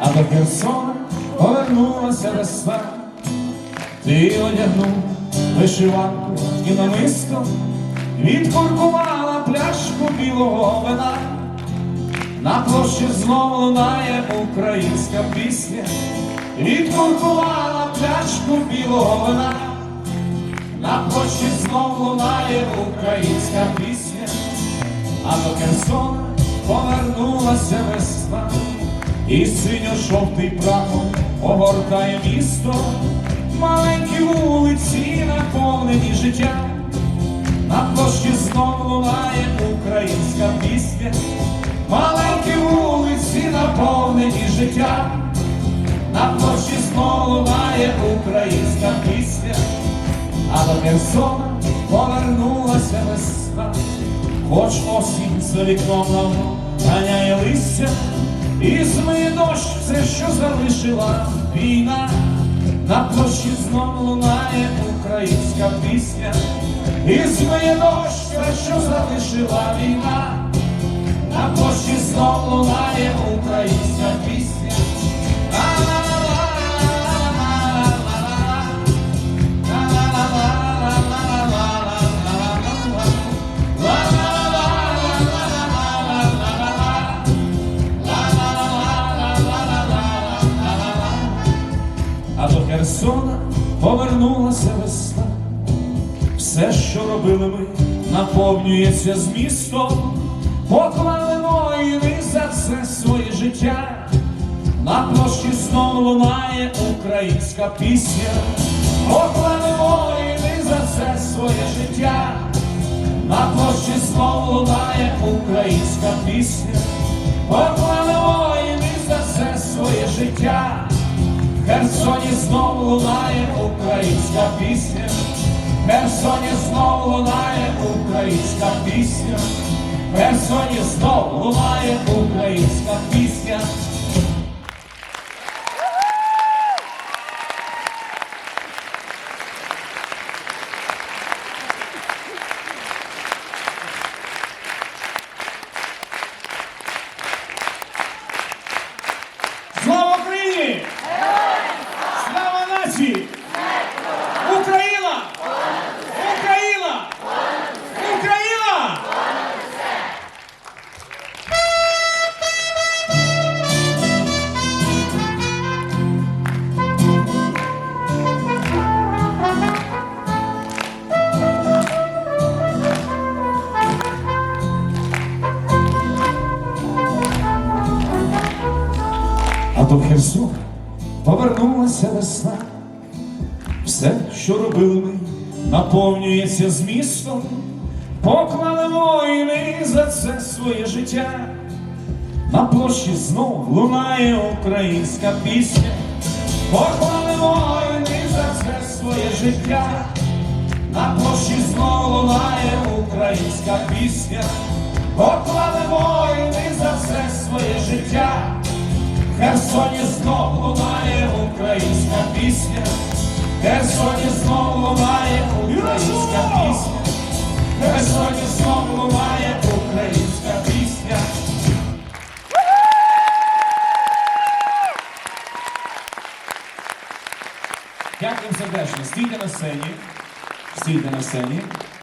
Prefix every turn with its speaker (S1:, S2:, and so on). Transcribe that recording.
S1: а до Херсона повернулася весна. Ти одягнув вишиванку і намисто, відкуркувала пляшку білого вина. На площі знов лунає українська пісня, відкуркувала пляшку білого вина. На площі знов лунає українська пісня, а до Херсона повернулася весна, і синьо-жовтий прапор огортає місто, маленькі вулиці наповнені життя, на площі знов лунає українська пісня, маленькі вулиці наповнені життя, на площі знов лунає українська пісня. А до Херсона повернулася весна, хоч осінь за вікном ганяє листя, і змиє дощ все, що залишила війна, на площі знов лунає українська пісня, і змиє дощ все, що залишила війна, на площі знов лунає українська пісня. Херсона повернулася весна. Все, що робили ми, наповнюється змістом. Поклали воїни за це своє життя. На площі знову лунає українська пісня. Поклали воїни за це своє життя. На площі знову лунає українська пісня. Поклали воїни за це своє життя. В Херсоні знову лунає українська пісня. Херсоні знову лунає українська пісня. Херсоні знову лунає українська пісня. До Херсона повернулася весна. Все, що робили ми, наповнюється змістом. Поклали воїни за це своє життя. На площі знов лунає українська пісня. Поклали воїни за це своє життя. На площі знов лунає українська пісня. Поклали воїни за це своє життя. Херсоні знов лунає українська пісня. Херсоні знов лунає українська пісня. Херсоні знов лунає українська пісня. Дякую сердечно. Стійте на сцені. Стійте на сцені.